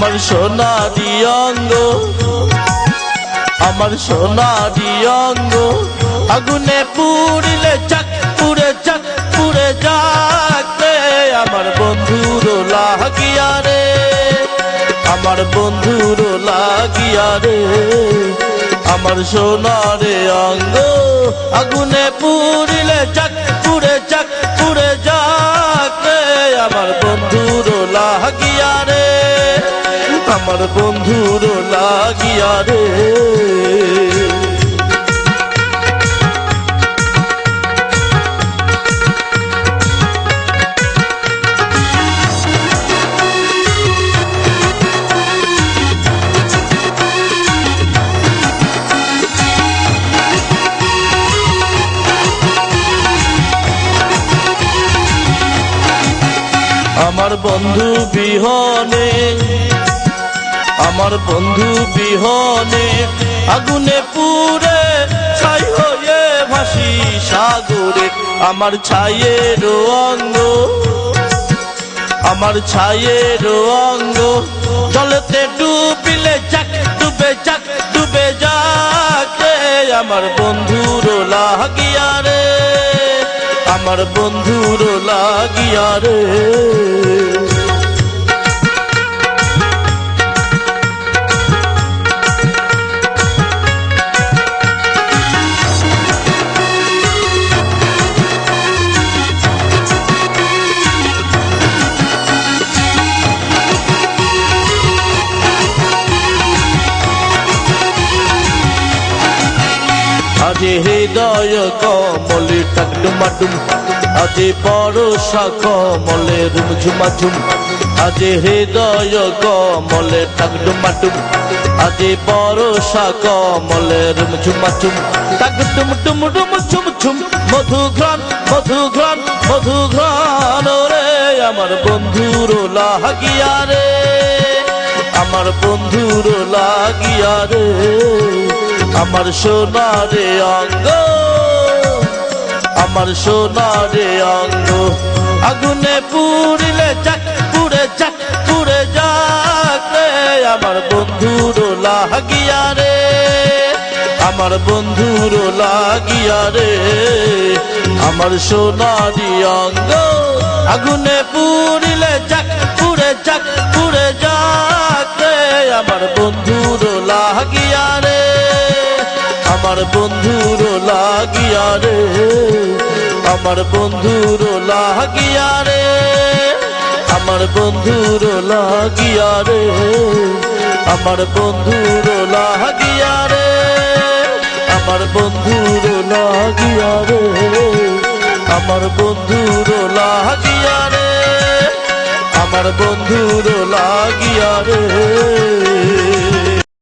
আমার সোনারি অঙ্গ আমার সোনারি অঙ্গ আগুনে পুড়িলে চাক, পুড়ে চাক, পুড়ে যাক আমার বন্ধুর লাগিয়া রে। আমার বন্ধুর লাগিয়া রে। আমার সোনারে অঙ্গ। আগুনে পুড়িলে চাক আমার বন্ধুর লাগিয়া রে। আমার বন্ধু বিহনে আমার বন্ধু বিহনে আগুনে পুরে ছাই হয়ে ভাসি সাগরে। আমার ছায়ের অঙ্গ, আমার ছায়ের অঙ্গ। জলতে ডুবিলে যাক, ডুবে যাক ডুবে যাক আমার বন্ধুর লাগিয়া রে, আমার বন্ধুর লাগিয়া রে। আজি হৃদয় কমলে টাকডুমাডুম, আজি পরশা কমলে রুমঝুমাঝুম। আজি হৃদয় কমলে টাকডুমাডুম, আজি পরশা কমলে রুমঝুমাঝুম। টাকডুম ডুম ডুম ঝুম ঝুম মধু ঘ্রাণ মধু ঘ্রাণ মধু ঘ্রাণ রে আমার বন্ধুর লাগিয়া রে, আমার বন্ধুর লাগিয়া রে। আমার সোনারে অঙ্গ, আমার সোনারে অঙ্গ। আগুনে পুড়িলে যাক, পুড়ে যাক পুড়ে যাক আমার বন্ধুর লাগিয়া রে, আমার বন্ধুর লাগিয়া রে। আমার সোনারি অঙ্গ, আগুনে পুড়িলে যাক আমার বন্ধুর লাগিয়া রে, আমার বন্ধুর লাগিয়া রে, আমার বন্ধুর লাগিয়া রে, আমার বন্ধুর লাগিয়া রে, আমার বন্ধুর লাগিয়া রে, আমার বন্ধুর লাগিয়া রে, আমার বন্ধুর লাগিয়া রে।